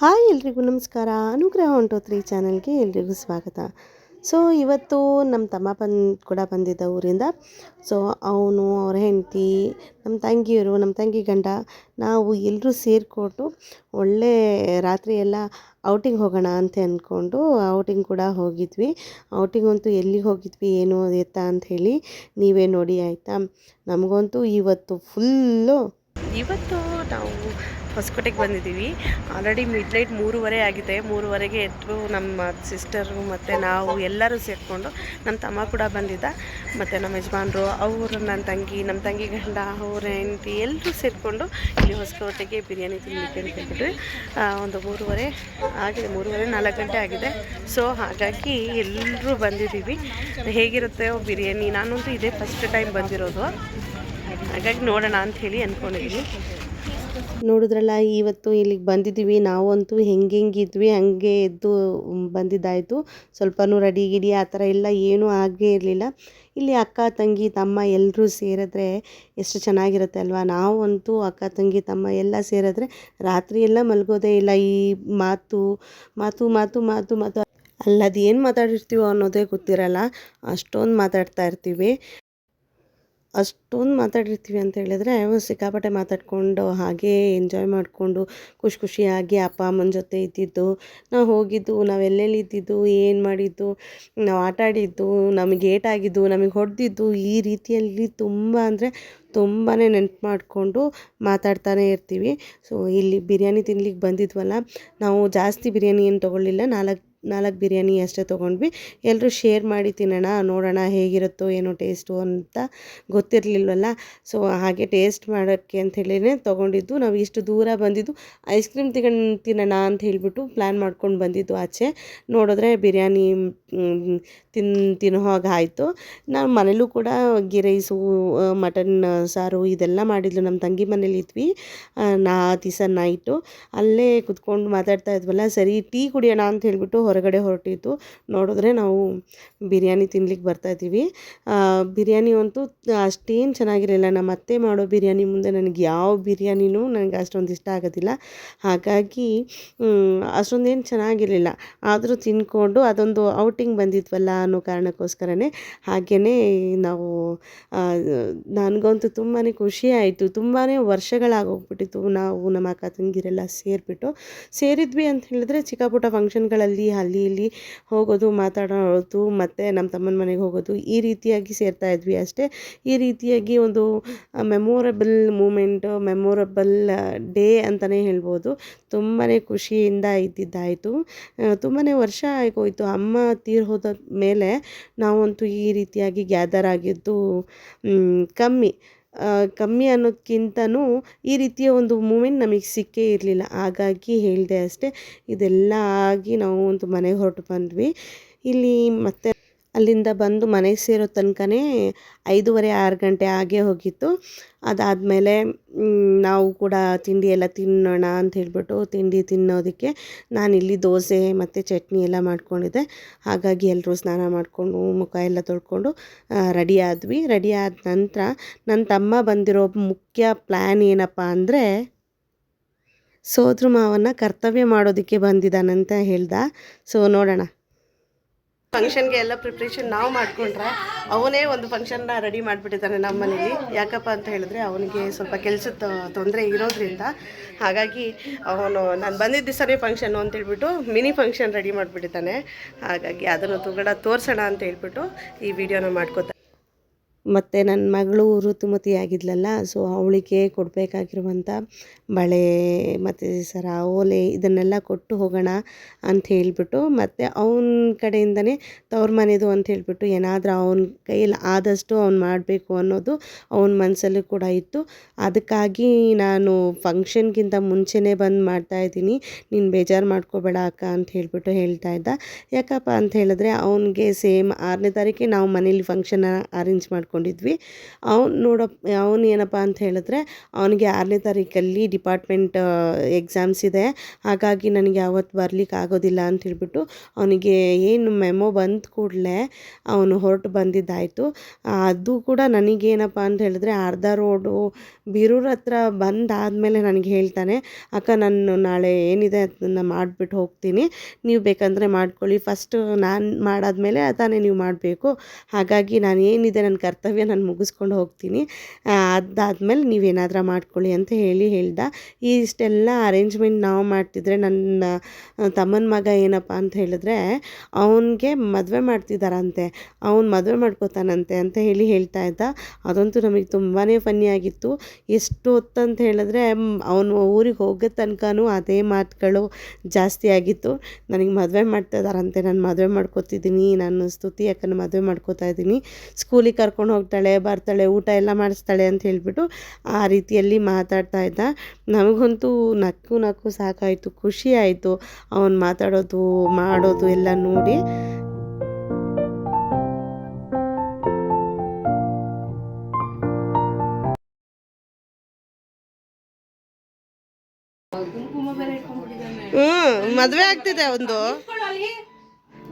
Hi ಎಲ್ರಿಗೂ ನಮಸ್ಕಾರ. ಅನುಗ್ರಹ ಹೊಂಟೋತ್ರಿ ಚಾನಲ್ಗೆ ಎಲ್ರಿಗೂ ಸ್ವಾಗತ. ಸೊ ಇವತ್ತು ನಮ್ಮ ತಮ್ಮ ಬಂದು ಕೂಡ ಬಂದಿದ್ದ ಊರಿಂದ. ಸೊ ಅವನು, ಅವ್ರ ಹೆಂಡತಿ ನಮ್ಮ ತಂಗಿಯರು ನಮ್ಮ ತಂಗಿ ಗಂಡ, ನಾವು ಎಲ್ಲರೂ ಸೇರಿಕೊಟ್ಟು ಒಳ್ಳೆ ರಾತ್ರಿ ಎಲ್ಲ ಔಟಿಂಗ್ ಹೋಗೋಣ ಅಂತ ಅಂದ್ಕೊಂಡು ಔಟಿಂಗ್ ಕೂಡ ಹೋಗಿದ್ವಿ. ಔಟಿಂಗ್ ಅಂತೂ ಎಲ್ಲಿಗೆ ಹೋಗಿದ್ವಿ, ಏನು ಎತ್ತ ಅಂತ ಹೇಳಿ ನೀವೇ ನೋಡಿ, ಆಯಿತಾ? ನಮಗಂತೂ ಇವತ್ತು ಫುಲ್ಲು ಇವತ್ತು ನಾವು ಹೊಸಕೋಟೆಗೆ ಬಂದಿದ್ದೀವಿ. ಆಲ್ರೆಡಿ ಮಿಡ್ ನೈಟ್ ಮೂರುವರೆ ಆಗಿದೆ. ಮೂರುವರೆಗೆ ಎದ್ದು ನಮ್ಮ ಸಿಸ್ಟರು ಮತ್ತು ನಾವು ಎಲ್ಲರೂ ಸೇರಿಕೊಂಡು ನಮ್ಮ ತಮ್ಮ ಕೂಡ ಬಂದಿದ್ದ. ಮತ್ತು ನಮ್ಮ ಯಜಮಾನರು, ಅವರು ನನ್ನ ತಂಗಿ, ನಮ್ಮ ತಂಗಿ ಗಂಡ, ಅವ್ರ ಹೆಂಡತಿ ಎಲ್ಲರೂ ಸೇರಿಕೊಂಡು ಇಲ್ಲಿ ಹೊಸಕೋಟೆಗೆ ಬಿರಿಯಾನಿ ತಿನ್ನಲಿಕ್ಕೆ ಅಂತ ಹೇಳ್ಬಿಟ್ವಿ. ಒಂದು ಮೂರುವರೆ ಆಗಿದೆ. ಮೂರುವರೆ ನಾಲ್ಕು ಗಂಟೆ ಆಗಿದೆ. ಸೊ ಹಾಗಾಗಿ ಎಲ್ಲರೂ ಬಂದಿದ್ದೀವಿ. ಹೇಗಿರುತ್ತೆ ಬಿರಿಯಾನಿ? ನಾನಂತೂ ಇದೇ ಫಸ್ಟ್ ಟೈಮ್ ಬಂದಿರೋದು. ಹಾಗಾಗಿ ನೋಡೋಣ ಅಂತ ಹೇಳಿ ಅಂದ್ಕೊಂಡಿದ್ದೀನಿ ನೋಡಿದ್ರಲ್ಲ, ಇವತ್ತು ಇಲ್ಲಿಗೆ ಬಂದಿದ್ದೀವಿ ನಾವಂತೂ ಹೆಂಗೆ ಇದ್ವಿ, ಹಾಗೆ ಎದ್ದು ಬಂದಿದ್ದಾಯಿತು. ಸ್ವಲ್ಪನೂ ರೆಡಿ ಗಿಡಿ ಆ ಥರ ಎಲ್ಲ ಏನೂ ಆಗೇ ಇರಲಿಲ್ಲ. ಇಲ್ಲಿ ಅಕ್ಕ, ತಂಗಿ, ತಮ್ಮ ಎಲ್ಲರೂ ಸೇರಿದ್ರೆ ಎಷ್ಟು ಚೆನ್ನಾಗಿರುತ್ತೆ ಅಲ್ವಾ? ನಾವಂತೂ ಅಕ್ಕ, ತಂಗಿ, ತಮ್ಮ ಎಲ್ಲ ಸೇರಿದ್ರೆ ರಾತ್ರಿ ಎಲ್ಲ ಮಲಗೋದೇ ಇಲ್ಲ. ಈ ಮಾತು ಮಾತು ಮಾತು ಮಾತು ಮಾತು. ಅಲ್ಲದು ಏನು ಮಾತಾಡಿರ್ತೀವೋ ಅನ್ನೋದೇ ಗೊತ್ತಿರಲ್ಲ. ಅಷ್ಟೊಂದು ಮಾತಾಡ್ತಾ ಇರ್ತೀವಿ. ಅಷ್ಟೊಂದು ಮಾತಾಡಿರ್ತೀವಿ ಅಂತ ಹೇಳಿದ್ರೆ ಸಿಕ್ಕಾಪಟ್ಟೆ ಮಾತಾಡಿಕೊಂಡು ಹಾಗೇ ಎಂಜಾಯ್ ಮಾಡಿಕೊಂಡು ಖುಷಿ ಖುಷಿಯಾಗಿ ಅಪ್ಪ, ಅಮ್ಮನ ಜೊತೆ ಇದ್ದಿದ್ದು, ನಾವು ಹೋಗಿದ್ದು, ನಾವು ಎಲ್ಲೆಲ್ಲಿ ಇದ್ದಿದ್ದು, ಏನು ಮಾಡಿದ್ದು, ನಾವು ಆಟ ಆಡಿದ್ದು, ನಮಗೆ ಏಟಾಗಿದ್ದು, ನಮಗೆ ಹೊಡೆದಿದ್ದು ಈ ರೀತಿಯಲ್ಲಿ ತುಂಬ ಅಂದರೆ ತುಂಬಾ ನೆನ್ಪು ಮಾಡಿಕೊಂಡು ಮಾತಾಡ್ತಾನೆ ಇರ್ತೀವಿ. ಸೊ ಇಲ್ಲಿ ಬಿರಿಯಾನಿ ತಿನ್ಲಿಕ್ಕೆ ಬಂದಿದ್ವಲ್ಲ, ನಾವು ಜಾಸ್ತಿ ಬಿರಿಯಾನಿ ಏನು ತೊಗೊಳ್ಳಿಲ್ಲ, ನಾಲ್ಕು ನಾಲ್ಕು ಬಿರಿಯಾನಿ ಅಷ್ಟೇ ತೊಗೊಂಡ್ವಿ. ಎಲ್ಲರೂ ಶೇರ್ ಮಾಡಿ ತಿನ್ನೋಣ, ನೋಡೋಣ ಹೇಗಿರುತ್ತೋ, ಏನೋ ಟೇಸ್ಟು ಅಂತ ಗೊತ್ತಿರಲಿಲ್ವಲ್ಲ? ಸೊ ಹಾಗೆ ಟೇಸ್ಟ್ ಮಾಡೋಕ್ಕೆ ಅಂತ ಹೇಳಿನೇ ತೊಗೊಂಡಿದ್ದು. ನಾವು ಇಷ್ಟು ದೂರ ಬಂದಿದ್ದು ಐಸ್ ಕ್ರೀಮ್ ತಗೊಂಡು ತಿನ್ನೋಣ ಅಂತ ಹೇಳಿಬಿಟ್ಟು ಪ್ಲ್ಯಾನ್ ಮಾಡ್ಕೊಂಡು ಬಂದಿದ್ದು ಆಚೆ. ನೋಡಿದ್ರೆ ಬಿರಿಯಾನಿ ತಿನ್, ತಿನ್ನೋ ಹಾಗೆ ಆಯಿತು. ನಾವು ಮನೇಲೂ ಕೂಡ ಗೀ ರೈಸು ಮಟನ್ ಸಾರು ಇದೆಲ್ಲ ಮಾಡಿದ್ಲು. ನಮ್ಮ ತಂಗಿ ಮನೇಲಿ ಇದ್ವಿ. ನಾ ದಿವಸ ನೈಟು ಅಲ್ಲೇ ಕುತ್ಕೊಂಡು ಮಾತಾಡ್ತಾ ಇದ್ವಲ್ಲ, ಸರಿ, ಟೀ ಕುಡಿಯೋಣ ಅಂತ ಹೇಳ್ಬಿಟ್ಟು ಹೊರಗಡೆ ಹೊರಟಿತ್ತು ನೋಡಿದ್ರೆ ನಾವು ಬಿರಿಯಾನಿ ತಿನ್ಲಿಕ್ಕೆ ಬರ್ತಾ ಇದ್ದೀವಿ. ಬಿರಿಯಾನಿ ಅಂತೂ ಅಷ್ಟೇನು ಚೆನ್ನಾಗಿರಲಿಲ್ಲ. ನಮ್ಮ ಅತ್ತೆ ಮಾಡೋ ಬಿರಿಯಾನಿ ಮುಂದೆ ನನಗೆ ಯಾವ ಬಿರಿಯಾನಿನೂ ನನಗೆ ಅಷ್ಟೊಂದು ಇಷ್ಟ ಆಗೋದಿಲ್ಲ. ಹಾಗಾಗಿ ಅಷ್ಟೊಂದೇನು ಚೆನ್ನಾಗಿರಲಿಲ್ಲ. ಆದರೂ ತಿನ್ಕೊಂಡು ಅದೊಂದು ಔಟಿಂಗ್ ಬಂದಿದ್ವಲ್ಲ ಅನ್ನೋ ಕಾರಣಕ್ಕೋಸ್ಕರನೇ ಹಾಗೆಯೇ ನಾವು ನನಗಂತೂ ತುಂಬಾ ಖುಷಿ ಆಯಿತು. ತುಂಬಾ ವರ್ಷಗಳಾಗೋಗ್ಬಿಟ್ಟಿತ್ತು. ನಾವು, ನಮ್ಮ ಅಕ್ಕ ತಂಗಿರೆಲ್ಲ ಸೇರಿಬಿಟ್ಟು ಸೇರಿದ್ವಿ ಅಂತ ಹೇಳಿದ್ರೆ ಚಿಕ್ಕಪುಟ್ಟ ಫಂಕ್ಷನ್ಗಳಲ್ಲಿ ಅಲ್ಲಿ ಇಲ್ಲಿ ಹೋಗೋದು, ಮಾತಾಡೋದು, ಮತ್ತು ನಮ್ಮ ತಮ್ಮನ ಮನೆಗೆ ಹೋಗೋದು ಈ ರೀತಿಯಾಗಿ ಸೇರ್ತಾ ಇದ್ವಿ ಅಷ್ಟೇ. ಈ ರೀತಿಯಾಗಿ ಒಂದು ಮೆಮೊರಬಲ್ ಮೂಮೆಂಟ್ ಮೆಮೊರಬಲ್ ಡೇ ಅಂತಲೇ ಹೇಳ್ಬೋದು. ತುಂಬಾ ಖುಷಿಯಿಂದ ಇದ್ದಿದ್ದಾಯಿತು. ತುಂಬಾ ವರ್ಷ ಆಗೋಯ್ತು. ಅಮ್ಮ ತೀರ್ ಹೋದ ಮೇಲೆ ನಾವಂತೂ ಈ ರೀತಿಯಾಗಿ ಗ್ಯಾದರ್ ಆಗಿದ್ದು ಕಮ್ಮಿ. ಕಮ್ಮಿ ಅನ್ನೋದಕ್ಕಿಂತನೂ ಈ ರೀತಿಯ ಒಂದು ಮೂಮೆಂಟ್ ನಮಗೆ ಸಿಕ್ಕೇ ಇರಲಿಲ್ಲ. ಹಾಗಾಗಿ ಹೇಳಿದೆ ಅಷ್ಟೇ, ಇದೆಲ್ಲ ಆಗಿ ನಾವು ಒಂದು ಮನೆಗೆ ಹೊರಟು ಬಂದ್ವಿ. ಇಲ್ಲಿ ಮತ್ತೆ ಅಲ್ಲಿಂದ ಬಂದು ಮನೆಗೆ ಸೇರೋ ತನಕನೇ ಐದೂವರೆ, ಆರು ಗಂಟೆ ಆಗೇ ಹೋಗಿತ್ತು. ಅದಾದಮೇಲೆ ನಾವು ಕೂಡ ತಿಂಡಿ ಎಲ್ಲ ತಿನ್ನೋಣ ಅಂತ ಹೇಳಿಬಿಟ್ಟು ತಿಂಡಿ ತಿನ್ನೋದಕ್ಕೆ ನಾನಿಲ್ಲಿ ದೋಸೆ ಮತ್ತು ಚಟ್ನಿ ಎಲ್ಲ ಮಾಡ್ಕೊಂಡಿದ್ದೆ. ಹಾಗಾಗಿ ಎಲ್ಲರೂ ಸ್ನಾನ ಮಾಡಿಕೊಂಡು ಮುಖ ಎಲ್ಲ ತೊಳ್ಕೊಂಡು ರೆಡಿ ಆದ್ವಿ. ರೆಡಿ ಆದ ನಂತರ ನನ್ನ ತಮ್ಮ ಬಂದಿರೋ ಮುಖ್ಯ ಪ್ಲ್ಯಾನ್ ಏನಪ್ಪ ಅಂದರೆ ಸೋದ್ರ ಮಾವನ ಕರ್ತವ್ಯ ಮಾಡೋದಕ್ಕೆ ಬಂದಿದ್ದಾನಂತ ಹೇಳ್ದ. ಸೊ ನೋಡೋಣ. ಫಂಕ್ಷನ್ಗೆ ಎಲ್ಲ ಪ್ರಿಪ್ರೇಷನ್ ನಾವು ಮಾಡಿಕೊಂಡ್ರೆ ಅವನೇ ಒಂದು ಫಂಕ್ಷನ್ನ ರೆಡಿ ಮಾಡಿಬಿಟ್ಟಿದ್ದಾನೆ ನಮ್ಮ ಮನೇಲಿ. ಯಾಕಪ್ಪ ಅಂತ ಹೇಳಿದ್ರೆ ಅವನಿಗೆ ಸ್ವಲ್ಪ ಕೆಲಸದ ತೊಂದರೆ ಇರೋದ್ರಿಂದ. ಹಾಗಾಗಿ ಅವನು, ನಾನು ಬಂದಿದ್ದ ದಿವಸನೇ ಫಂಕ್ಷನ್ನು ಅಂತೇಳ್ಬಿಟ್ಟು ಮಿನಿ ಫಂಕ್ಷನ್ ರೆಡಿ ಮಾಡಿಬಿಟ್ಟಿದ್ದಾನೆ ಹಾಗಾಗಿ ಅದನ್ನು ತುಗಡ ತೋರಿಸೋಣ ಅಂತ ಹೇಳ್ಬಿಟ್ಟು ಈ ವಿಡಿಯೋನ ಮಾಡ್ಕೋತಾ ಮತ್ತು ನನ್ನ ಮಗಳು ಋತುಮತಿ ಆಗಿದ್ಲಲ್ಲ ಸೊ ಅವಳಿಗೆ ಕೊಡಬೇಕಾಗಿರುವಂಥ ಬಳೆ ಮತ್ತು ಸರ ಓಲೆ ಇದನ್ನೆಲ್ಲ ಕೊಟ್ಟು ಹೋಗೋಣ ಅಂತ ಹೇಳಿಬಿಟ್ಟು, ಮತ್ತು ಅವನ ಕಡೆಯಿಂದನೇ ತವ್ರ ಮನೆದು ಅಂತ ಹೇಳಿಬಿಟ್ಟು ಏನಾದರೂ ಅವನ ಕೈಯಲ್ಲಿ ಆದಷ್ಟು ಅವ್ನು ಮಾಡಬೇಕು ಅನ್ನೋದು ಅವನ ಮನಸ್ಸಲ್ಲಿ ಕೂಡ ಇತ್ತು. ಅದಕ್ಕಾಗಿ ನಾನು ಫಂಕ್ಷನ್ಗಿಂತ ಮುಂಚೆನೇ ಬಂದು ಮಾಡ್ತಾಯಿದ್ದೀನಿ ನೀನು ಬೇಜಾರು ಮಾಡ್ಕೋಬೇಡ ಅಕ್ಕ ಅಂತ ಹೇಳಿಬಿಟ್ಟು ಹೇಳ್ತಾ ಇದ್ದ. ಯಾಕಪ್ಪ ಅಂತ ಹೇಳಿದ್ರೆ, ಅವನಿಗೆ ಸೇಮ್ ಆರನೇ ತಾರೀಕಿಗೆ ನಾವು ಮನೇಲಿ ಫಂಕ್ಷನ್ ಅರೇಂಜ್ ಮಾಡ್ಕೊಂಡಿದ್ವಿ ಮಾಡ್ಕೊಂಡಿದ್ವಿ. ಅವ್ನು ನೋಡಪ್ಪ ಅವನು ಏನಪ್ಪ ಅಂತ ಹೇಳಿದ್ರೆ, ಅವನಿಗೆ ಆರನೇ ತಾರೀಕಲ್ಲಿ ಡಿಪಾರ್ಟ್ಮೆಂಟ್ ಎಕ್ಸಾಮ್ಸ್ ಇದೆ. ಹಾಗಾಗಿ ನನಗೆ ಅವತ್ತು ಬರ್ಲಿಕ್ಕೆ ಆಗೋದಿಲ್ಲ ಅಂತ ಹೇಳ್ಬಿಟ್ಟು ಅವನಿಗೆ ಏನು ಮೆಮೊ ಬಂದ ಕೂಡಲೇ ಅವನು ಹೊರಟು ಬಂದಿದ್ದಾಯಿತು. ಅದು ಕೂಡ ನನಗೇನಪ್ಪ ಅಂತ ಹೇಳಿದ್ರೆ, ಅರ್ಧ ರೋಡು ಬೀರೂರ ಹತ್ರ ಬಂದಾದಮೇಲೆ ನನಗೆ ಹೇಳ್ತಾನೆ, ಅಕ್ಕ, ನಾನು ನಾಳೆ ಏನಿದೆ ಅದನ್ನು ಮಾಡಿಬಿಟ್ಟು ಹೋಗ್ತೀನಿ. ನೀವು ಬೇಕಂದರೆ ಮಾಡ್ಕೊಳ್ಳಿ. ಫಸ್ಟು ನಾನು ಮಾಡಾದ್ಮೇಲೆ ತಾನೇ ನೀವು ಮಾಡಬೇಕು. ಹಾಗಾಗಿ ನಾನು ಏನಿದೆ ನನ್ನ ಕರ್ತವ್ಯ ನಾನು ಮುಗಿಸ್ಕೊಂಡು ಹೋಗ್ತೀನಿ. ಅದಾದಮೇಲೆ ನೀವೇನಾದರೂ ಮಾಡ್ಕೊಳ್ಳಿ ಅಂತ ಹೇಳಿ ಹೇಳ್ದ. ಇಷ್ಟೆಲ್ಲ ಅರೇಂಜ್ಮೆಂಟ್ ನಾವು ಮಾಡ್ತಿದ್ರೆ ನನ್ನ ತಮ್ಮನ ಮಗ ಏನಪ್ಪ ಅಂತ ಹೇಳಿದ್ರೆ, ಅವನಿಗೆ ಮದುವೆ ಮಾಡ್ತಿದ್ದಾರಂತೆ ಅವ್ನು ಮದುವೆ ಮಾಡ್ಕೋತಾನಂತೆ ಅಂತ ಹೇಳಿ ಹೇಳ್ತಾ ಇದ್ದ. ಅದಂತೂ ನಮಗೆ ತುಂಬಾ ಫನ್ನಿ ಆಗಿತ್ತು. ಎಷ್ಟು ಹೊತ್ತಂತ ಹೇಳಿದ್ರೆ ಅವನು ಊರಿಗೆ ಹೋಗೋ ತನಕನೂ ಅದೇ ಮಾತುಗಳು ಜಾಸ್ತಿ ಆಗಿತ್ತು. ನನಗೆ ಮದುವೆ ಮಾಡ್ತಾ ಇದ್ದಾರಂತೆ ನಾನು ಮದುವೆ ಮಾಡ್ಕೋತಿದ್ದೀನಿ, ನಾನು ಸ್ತುತಿ ಅಕ್ಕನ ಮದುವೆ ಮಾಡ್ಕೋತಾ ಇದ್ದೀನಿ. ಸ್ಕೂಲಿಗೆ ಕರ್ಕೊಂಡು ಹೋಗ್ತಾಳೆ, ಬರ್ತಾಳೆ, ಊಟ ಎಲ್ಲ ಮಾಡಿಸ್ತಾಳೆ ಅಂತ ಹೇಳ್ಬಿಟ್ಟು ಆ ರೀತಿಯಲ್ಲಿ ಮಾತಾಡ್ತಾ ಇದ್ದ. ನಮಗಂತೂ ನಕ್ಕು ನಕ್ಕು ಸಾಕಾಯಿತು, ಖುಷಿ ಆಯಿತು ಅವನು ಮಾತಾಡೋದು, ಮಾಡೋದು ಎಲ್ಲ ನೋಡಿ. ಹ್ಮ್, ಮದ್ವೆ ಆಗ್ತಿದೆ ಒಂದು.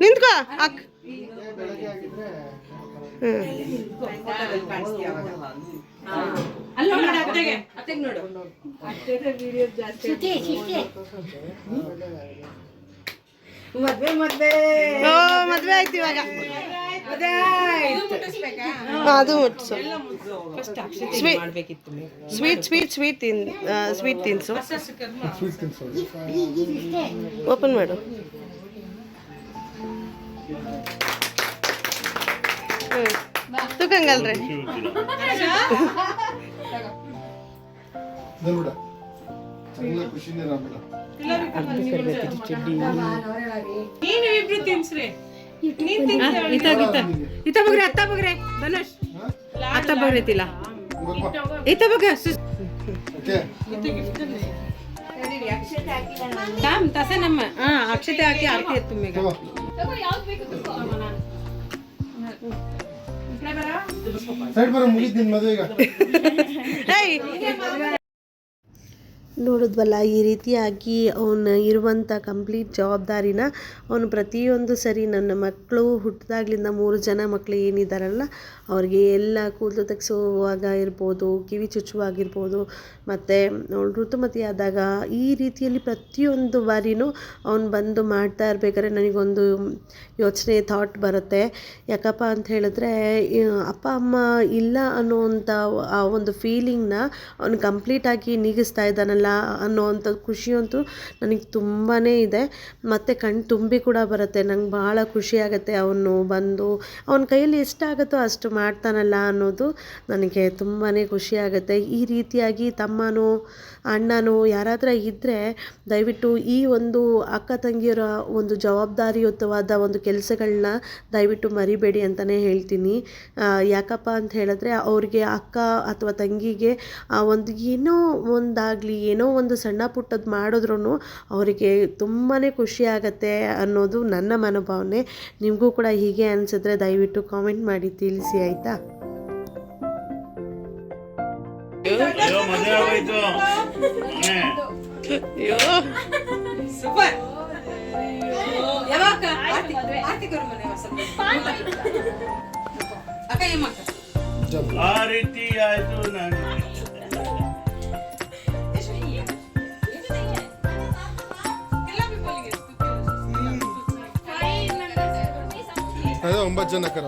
ನಿಂತ್ಕೋ ಅಕ್ ಮದ್ವೆ ಮದ್ವೆ ಮದುವೆ ಆಯ್ತು ಇವಾಗ ಅದು ಮುಟ್ಸು ಸ್ವೀಟ್ ಸ್ವೀಟ್ ಸ್ವೀಟ್ ತಿನ್ ಸ್ವೀಟ್ ತಿನ್ಸು ಓಪನ್ ಮಾಡು ತೂಕಂಗಲ್ರಿ. ಇತಾ ಅತ್ತ ಬಗ್ರಿ. ಅತ್ತ ಇತ ನಮ್ಮ. ಆ ಅಕ್ಷತೆ ಹಾಕಿ ಆರ್ತಿ ಎತ್ತು ಮೇಗ ನೋಡಿದ್ವಲ್ಲ, ಈ ರೀತಿಯಾಗಿ ಅವನು ಇರುವಂಥ ಕಂಪ್ಲೀಟ್ ಜವಾಬ್ದಾರಿನ ಅವನು ಪ್ರತಿಯೊಂದು ಸರಿ ನನ್ನ ಮಕ್ಕಳು ಹುಟ್ಟಿದಾಗ್ಲಿಂದ ಮೂರು ಜನ ಮಕ್ಕಳು ಏನಿದ್ದಾರಲ್ಲ ಅವ್ರಿಗೆ ಎಲ್ಲ ಕೂದಲು ತೆಗೆಸುವಾಗ ಇರ್ಬೋದು, ಕಿವಿ ಚುಚ್ಚುವಾಗಿರ್ಬೋದು, ಮತ್ತು ಅವಳು ಋತುಮತಿ ಆದಾಗ ಈ ರೀತಿಯಲ್ಲಿ ಪ್ರತಿಯೊಂದು ಬಾರಿನೂ ಅವ್ನು ಬಂದು ಮಾಡ್ತಾ ಇರ್ಬೇಕಾದ್ರೆ ನನಗೊಂದು ಯೋಚನೆ ಥಾಟ್ ಬರುತ್ತೆ. ಯಾಕಪ್ಪ ಅಂತ ಹೇಳಿದ್ರೆ ಅಪ್ಪ, ಅಮ್ಮ ಇಲ್ಲ ಅನ್ನೋವಂಥ ಆ ಒಂದು ಫೀಲಿಂಗ್ನ ಅವನು ಕಂಪ್ಲೀಟಾಗಿ ನೀಗಿಸ್ತಾ ಇದ್ದಾನಲ್ಲ ಅನ್ನೋವಂಥ ಖುಷಿಯಂತೂ ನನಗೆ ತುಂಬಾ ಇದೆ. ಮತ್ತು ಕಣ್ಣು ತುಂಬಿ ಕೂಡ ಬರುತ್ತೆ. ನಂಗೆ ಭಾಳ ಖುಷಿ ಆಗುತ್ತೆ ಅವನು ಬಂದು. ಅವನ ಕೈಯಲ್ಲಿ ಎಷ್ಟಾಗುತ್ತೋ ಅಷ್ಟು ಮಾಡ್ತಾನಲ್ಲ ಅನ್ನೋದು ನನಗೆ ತುಂಬಾ ಖುಷಿ ಆಗುತ್ತೆ. ಈ ರೀತಿಯಾಗಿ ತಮ್ಮನೋ, ಅಣ್ಣನೋ ಯಾರಾದರೂ ಇದ್ದರೆ ದಯವಿಟ್ಟು ಈ ಒಂದು ಅಕ್ಕ ತಂಗಿಯರ ಒಂದು ಜವಾಬ್ದಾರಿಯುತವಾದ ಒಂದು ಕೆಲಸಗಳನ್ನ ದಯವಿಟ್ಟು ಮರಿಬೇಡಿ ಅಂತಲೇ ಹೇಳ್ತೀನಿ. ಯಾಕಪ್ಪ ಅಂತ ಹೇಳಿದ್ರೆ ಅವ್ರಿಗೆ ಅಕ್ಕ ಅಥವಾ ತಂಗಿಗೆ ಆ ಒಂದು ಏನೋ ಒಂದಾಗಲಿ, ಏನೋ ಒಂದು ಸಣ್ಣ ಪುಟ್ಟದ್ದು ಮಾಡಿದ್ರೂ ಅವರಿಗೆ ತುಂಬಾ ಖುಷಿ ಆಗತ್ತೆ ಅನ್ನೋದು ನನ್ನ ಮನೋಭಾವನೆ. ನಿಮಗೂ ಕೂಡ ಹೀಗೆ ಅನಿಸಿದ್ರೆ ದಯವಿಟ್ಟು ಕಾಮೆಂಟ್ ಮಾಡಿ ತಿಳಿಸಿ. ಆಯಿತಾ? ಸೂಪರ್. ಆ ರೀತಿ ಆಯ್ತು ನಾನು. ಅದೇ ಒಂಬತ್ತು ಜನ ಕರ.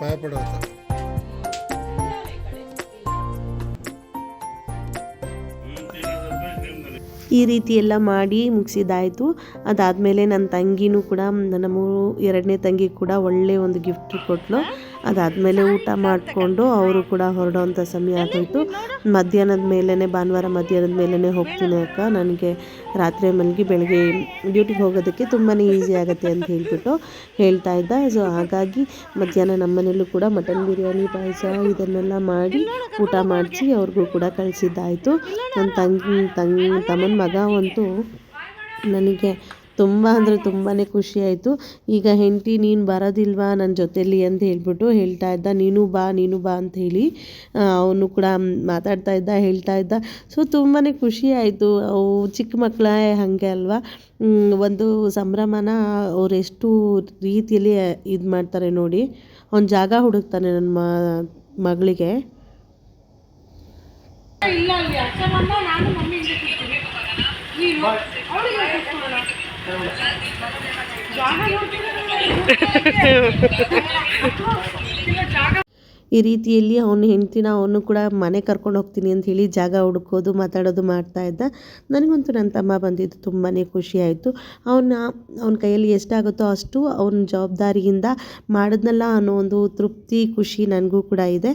ಪಾಯ ಈ ರೀತಿ ಎಲ್ಲ ಮಾಡಿ ಮುಗಿಸಿದಾಯಿತು. ಅದಾದಮೇಲೆ ನನ್ನ ತಂಗಿನೂ ಕೂಡ ನಮ್ಮ ಎರಡನೇ ತಂಗಿ ಕೂಡ ಒಳ್ಳೆಯ ಒಂದು ಗಿಫ್ಟ್ ಕೊಟ್ಟಳು ಅದಾದಮೇಲೆ ಊಟ ಮಾಡಿಕೊಂಡು ಅವರು ಕೂಡ ಹೊರಡೋವಂಥ ಸಮಯ ಆಗೋಯಿತು. ಮಧ್ಯಾಹ್ನದ ಮೇಲೇ ಭಾನುವಾರ ಮಧ್ಯಾಹ್ನದ ಮೇಲೇ ಹೋಗ್ತೀನಿ ಅಕ್ಕ. ನನಗೆ ರಾತ್ರಿ ಮಲಗಿ ಬೆಳಗ್ಗೆ ಡ್ಯೂಟಿಗೆ ಹೋಗೋದಕ್ಕೆ ತುಂಬಾ ಈಸಿ ಆಗುತ್ತೆ ಅಂತ ಹೇಳ್ಬಿಟ್ಟು ಹೇಳ್ತಾ ಇದ್ದ. ಸೊ ಹಾಗಾಗಿ ಮಧ್ಯಾಹ್ನ ನಮ್ಮನೇಲೂ ಕೂಡ ಮಟನ್ ಬಿರಿಯಾನಿ ಪಾಯಸ ಇದನ್ನೆಲ್ಲ ಮಾಡಿ ಊಟ ಮಾಡಿಸಿ ಅವ್ರಿಗೂ ಕೂಡ ಕಳಿಸಿದ್ದಾಯಿತು. ನನ್ನ ತಂಗಿ ತಂಗಿ ತಮ್ಮನ ಮಗ ಅಂತೂ ನನಗೆ ತುಂಬ ಅಂದರೆ ತುಂಬಾ ಖುಷಿಯಾಯಿತು ಈಗ ಹೆಂಡತಿ, ನೀನು ಬರೋದಿಲ್ವಾ ನನ್ನ ಜೊತೇಲಿ ಅಂತ ಹೇಳ್ಬಿಟ್ಟು ಹೇಳ್ತಾ ಇದ್ದ. ನೀನು ಬಾ ನೀನು ಬಾ ಅಂತ ಹೇಳಿ ಅವನು ಕೂಡ ಮಾತಾಡ್ತಾ ಇದ್ದ, ಹೇಳ್ತಾ ಇದ್ದ. ಸೊ ತುಂಬಾ ಖುಷಿ ಆಯಿತು. ಅವು ಚಿಕ್ಕ ಮಕ್ಕಳೇ ಹಾಗೆ ಅಲ್ವಾ? ಒಂದು ಸಂಭ್ರಮನ ಅವರೆಷ್ಟು ರೀತಿಯಲ್ಲಿ ಇದು ಮಾಡ್ತಾರೆ ನೋಡಿ. ಅವ್ನು ಜಾಗ ಹುಡುಕ್ತಾನೆ ನನ್ನ ಮಗಳಿಗೆ. ಇಲ್ಲ ನಾನು জায়গা ಈ ರೀತಿಯಲ್ಲಿ ಅವನ ಹೆಂಡ್ತಿನ ಅವನು ಕೂಡ ಮನೆ ಕರ್ಕೊಂಡು ಹೋಗ್ತೀನಿ ಅಂತ ಹೇಳಿ ಜಾಗ ಹುಡುಕೋದು, ಮಾತಾಡೋದು ಮಾಡ್ತಾ ಇದ್ದ. ನನಗಂತೂ ನನ್ನ ತಮ್ಮ ಬಂದಿದ್ದು ತುಂಬಾ ಖುಷಿ ಆಯಿತು. ಅವನ ಅವನ ಕೈಯಲ್ಲಿ ಎಷ್ಟಾಗುತ್ತೋ ಅಷ್ಟು ಅವನ ಜವಾಬ್ದಾರಿಯಿಂದ ಮಾಡಿದ್ನಲ್ಲ ಅನ್ನೋ ಒಂದು ತೃಪ್ತಿ, ಖುಷಿ ನನಗೂ ಕೂಡ ಇದೆ.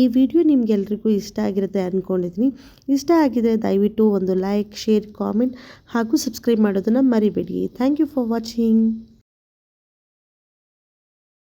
ಈ ವಿಡಿಯೋ ನಿಮಗೆಲ್ರಿಗೂ ಇಷ್ಟ ಆಗಿರುತ್ತೆ ಅಂದ್ಕೊಂಡಿದ್ದೀನಿ ಇಷ್ಟ ಆಗಿದೆ ದಯವಿಟ್ಟು ಒಂದು ಲೈಕ್, ಶೇರ್, ಕಾಮೆಂಟ್ ಹಾಗೂ ಸಬ್ಸ್ಕ್ರೈಬ್ ಮಾಡೋದನ್ನು ಮರಿಬೇಡಿ. Thank you for watching.